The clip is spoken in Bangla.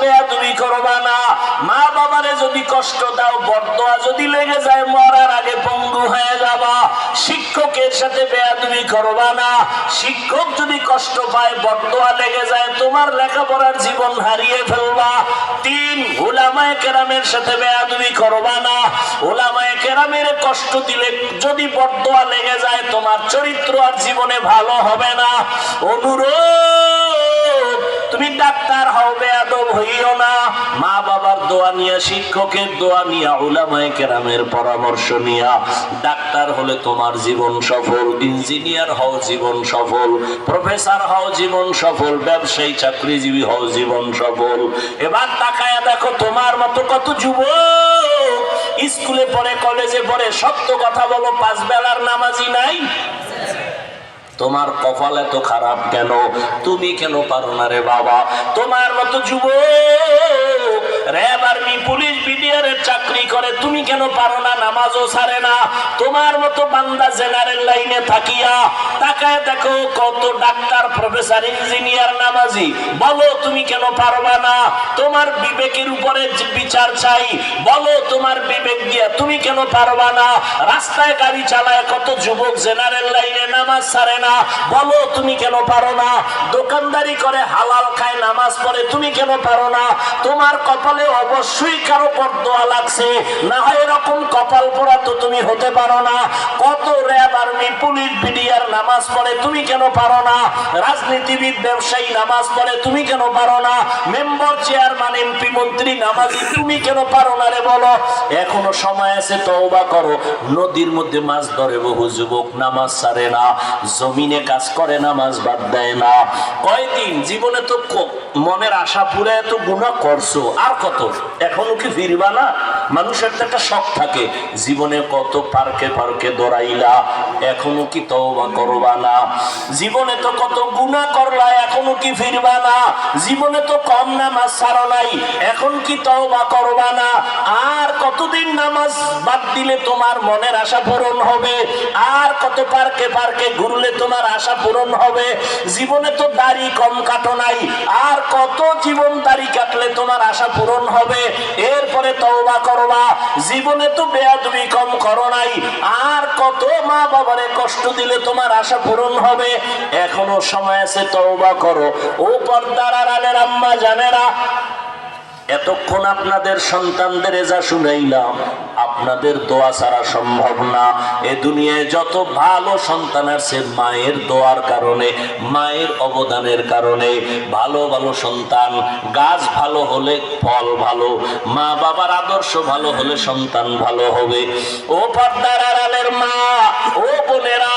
বেয়া তুমি করবা না। মা বাবারে যদি কষ্ট দাও, বর্দোয়া যদি লেগে যায়, মরার আগে পঙ্গু হয়ে যাবা। শিক্ষকের সাথে বেয়া তুমি করবা না। শিক্ষক যদি কষ্ট পায়, বর্দোয়া লেগে যায়, তোমার লেখাপড়ার জীবন হারিয়ে ফেলবা। তিন ওলামায় কেরামের সাথে বেয়া তুমি করবা না। ওলামায় কেরামের কষ্ট দিলে যদি বর্দোয়া লেগে যায়, তোমার চরিত্র আর জীবনে ভালো হবে না। অনুরোধ, তুমি ডাক্তার হইও না। মা বাবার দোয়া নিয়ে, শিক্ষকের দোয়া নিয়ে, উলামায়ে কেরামের পরামর্শ নিয়া। ডাক্তার হলে তোমার জীবন সফল, ইঞ্জিনিয়ার হও জীবন সফল, প্রফেসর হও জীবন সফল, ব্যবসায়ী, চাকরিজীবী হও জীবন সফল। এবার তাকায়া দেখো, তোমার মতো কত যুবক। স্কুলে পড়ে, কলেজে পড়ে, সত্য কথা বলো, পাঁচ বেলার নামাজি নাই। তোমার কপাল এত খারাপ কেন? তুমি কেন পারো না রে বাবা? তোমার মতো যুবক, র্যাব আর্মি, পুলিশ বিডিআর চাকরি করে তুমি কেন পারো না? নামাজও ছাড়ে না। তোমার মতো বান্দা জেনারেল লাইনে থাকিয়া তাকায় দেখো, কত ডাক্তার, প্রফেসর, ইঞ্জিনিয়ার, নামাজি। বলো, তুমি কেন পারবা না? তোমার বিবেকের উপরে বিচার চাই। বলো, তোমার বিবেক দিয়া তুমি কেন পারবা না? রাস্তায় গাড়ি চালায় কত যুবক জেনারেল লাইনে নামাজ ছাড়ে না? বলো, তুমি কেন পারো না? দোকানদারি করে হালাল খায়, নামাজ পড়ে তুমি কেন পারো না? তোমার কপালে অবশ্যই কারও পর্দোয়া লাগছে। না হয় এরকম কপাল পোড়া তো তুমি হতে পারো না। কত র্যাব আর্মি, পুলিশ, বিডিআর নামাজ পড়ে, তুমি কেন পারো না? রাজনীতিবিদ, ব্যবসায়ী নামাজ পড়ে, তুমি কেন পারো না? মেম্বার, চেয়ারম্যান মন্ত্রী নামাজি, তুমি কেন পারো না রে বলো? এখনও সময় আছে, তওবা করো। নদীর মধ্যে মাছ ধরে বহু যুবক নামাজ ছাড়ে না, জমিনে কাজ করে, নামাজ বাদ দেয় না। কয়দিন জীবনে তো মনের আশা পুরে এত গুণা করছ, আর কত? এখনও কি ফিরবা না? মানুষের তো একটা শখ থাকে, জীবনে কত পার্কে পার্কে দৌড়াইলা, এখনও কি তওবা করবা না? জীবনে তো কত গুণা করলা, এখনও কি ফিরবা না? জীবনে তো কম নামাজ ছাড়ো নাই এখন কি তওবা করবা না? আর কতদিন নামাজ বাদ দিলে তোমার মনের আশা পূরণ হবে? আর কত পার্কে পার্কে ঘুরলে তোমার আশা পূরণ হবে? জীবনে তো দাড়ি কম কাটো নাই। আর কত জীবন দাড়ি কাটলে তোমার আশা পূরণ হবে? এরপরে তওবা করবা। জীবনে তো বেয়াদবি কম করো নাই। আর কত মা বাবারে কষ্ট দিলে তোমার আশা পূরণ হবে? এখনও সময় আছে তওবা করো। ও পর্দার আড়ালের আম্মা জানেরা এতক্ষণ আপনাদের সন্তানদের যা শুনাইলাম, আপনাদের দোয়া ছাড়া সম্ভব না। এ দুনিয়ায় যত ভালো সন্তান আছে, মায়ের দোয়ার কারণে, মায়ের অবদানের কারণে, ভালো ভালো সন্তান, গাছ ভালো হলে ফল ভালো, মা বাবার আদর্শ ভালো হলে সন্তান ভালো হবে। ও পর্দার আড়ালের মা, ও বোনেরা